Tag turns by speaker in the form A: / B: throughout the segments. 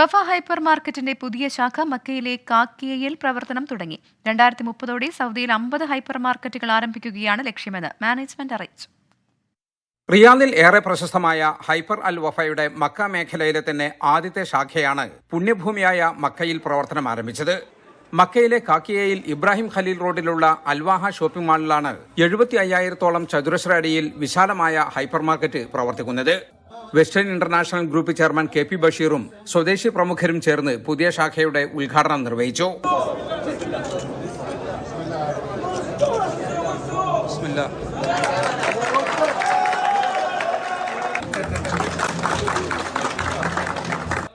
A: Wafa hyper മാർക്കറ്റിന്റെ പുതിയ ശാഖ മക്കയിലെ കാക്കിയയിൽ പ്രവർത്തനം തുടങ്ങി. രണ്ടായിരത്തി മുപ്പതോടെ സൗദിയിൽ അമ്പത് ഹൈപ്പർ മാർക്കറ്റുകൾ ആരംഭിക്കുകയാണ് ലക്ഷ്യമെന്ന് മാനേജ്മെന്റ് അറിയിച്ചു.
B: റിയാദിൽ ഏറെ പ്രശസ്തമായ ഹൈപ്പർ അൽ വഫയുടെ മക്ക മേഖലയിലെ തന്നെ ആദ്യത്തെ ശാഖയാണ് പുണ്യഭൂമിയായ മക്കയിൽ പ്രവർത്തനം ആരംഭിച്ചത്. മക്കയിലെ കാക്കിയയിൽ ഇബ്രാഹിം ഖലീൽ റോഡിലുള്ള അൽവാഹ ഷോപ്പിംഗ് മാളിലാണ് എഴുപത്തി അയ്യായിരത്തോളം ചതുരശ്ര അടിയിൽ വിശാലമായ ഹൈപ്പർ മാർക്കറ്റ് പ്രവർത്തിക്കുന്നത്. Western international group chairman K P ബഷീറും സ്വദേശി പ്രമുഖരും ചേർന്ന് പുതിയ ശാഖയുടെ ഉദ്ഘാടനം നിർവഹിച്ചു.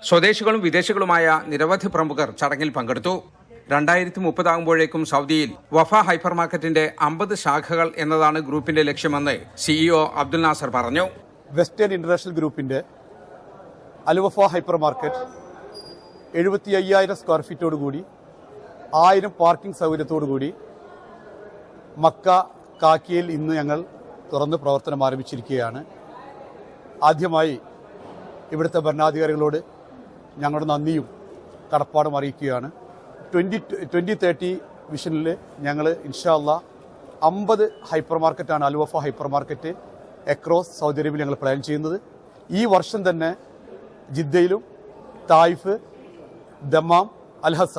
B: സ്വദേശികളും വിദേശികളുമായ നിരവധി പ്രമുഖർ ചടങ്ങിൽ പങ്കെടുത്തു. രണ്ടായിരത്തി മുപ്പതാകുമ്പോഴേക്കും സൗദിയിൽ വഫ ഹൈപ്പർ മാർക്കറ്റിന്റെ അമ്പത് ശാഖകൾ എന്നതാണ് ഗ്രൂപ്പിന്റെ ലക്ഷ്യമെന്ന് സിഇഒ അബ്ദുൽ നാസർ പറഞ്ഞു.
C: വെസ്റ്റേൺ ഇന്റർനാഷണൽ ഗ്രൂപ്പിന്റെ അലുവഫ ഹൈപ്പർ മാർക്കറ്റ് എഴുപത്തി അയ്യായിരം സ്ക്വയർ ഫീറ്റോട് കൂടി ആയിരം പാർക്കിംഗ് സൗകര്യത്തോടു കൂടി മക്ക കാക്കിയിൽ ഇന്ന് ഞങ്ങൾ തുറന്ന് പ്രവർത്തനം ആരംഭിച്ചിരിക്കുകയാണ്. ആദ്യമായി ഇവിടുത്തെ ഭരണാധികാരികളോട് ഞങ്ങളുടെ നന്ദിയും കടപ്പാടും അറിയിക്കുകയാണ്. ട്വന്റി ട്വന്റി തേർട്ടി വിഷനിൽ ഞങ്ങൾ ഇൻഷാല്ല അമ്പത് ഹൈപ്പർ മാർക്കറ്റാണ് Al Wafa hypermarket across Saudi അറേബ്യയിൽ ഞങ്ങൾ പ്ലാൻ ചെയ്യുന്നത്. ഈ വർഷം തന്നെ ജിദ്ദയിലും തായിഫ് ദമാം അൽഹസ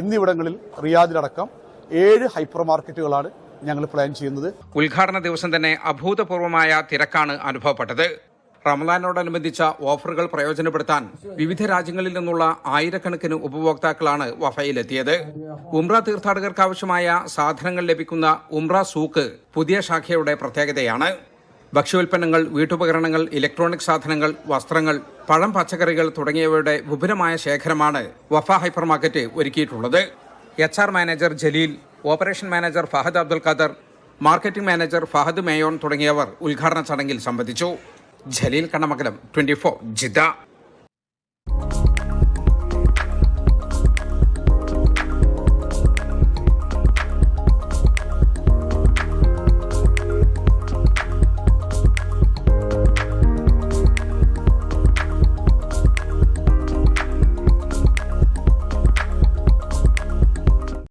C: എന്നിവിടങ്ങളിൽ റിയാദിലടക്കം ഏഴ് ഹൈപ്പർ മാർക്കറ്റുകളാണ് ഞങ്ങൾ പ്ലാൻ ചെയ്യുന്നത്.
B: ഉദ്ഘാടന ദിവസം തന്നെ അഭൂതപൂർവമായ തിരക്കാണ് അനുഭവപ്പെട്ടത്. റംലാനോടനുബന്ധിച്ച ഓഫറുകൾ പ്രയോജനപ്പെടുത്താൻ വിവിധ രാജ്യങ്ങളിൽ നിന്നുള്ള ആയിരക്കണക്കിന് ഉപഭോക്താക്കളാണ് വഫയിലെത്തിയത്. ഉംറ തീർത്ഥാടകർക്ക് ആവശ്യമായ സാധനങ്ങൾ ലഭിക്കുന്ന ഉംറ സൂക്ക് പുതിയ ശാഖയുടെ പ്രത്യേകതയാണ്. ഭക്ഷ്യോൽപ്പന്നങ്ങൾ വീട്ടുപകരണങ്ങൾ ഇലക്ട്രോണിക് സാധനങ്ങൾ വസ്ത്രങ്ങൾ പഴം പച്ചക്കറികൾ തുടങ്ങിയവയുടെ വിപുലമായ ശേഖരമാണ് വഫ ഹൈപ്പർ മാർക്കറ്റ് ഒരുക്കിയിട്ടുള്ളത്. H R manager Jaleel operation manager Fahad Abdul Khader marketing manager Fahad മേയോൺ തുടങ്ങിയവർ ഉദ്ഘാടന ചടങ്ങിൽ സംബന്ധിച്ചു. Jaleel Kannamangalam twenty Jeddah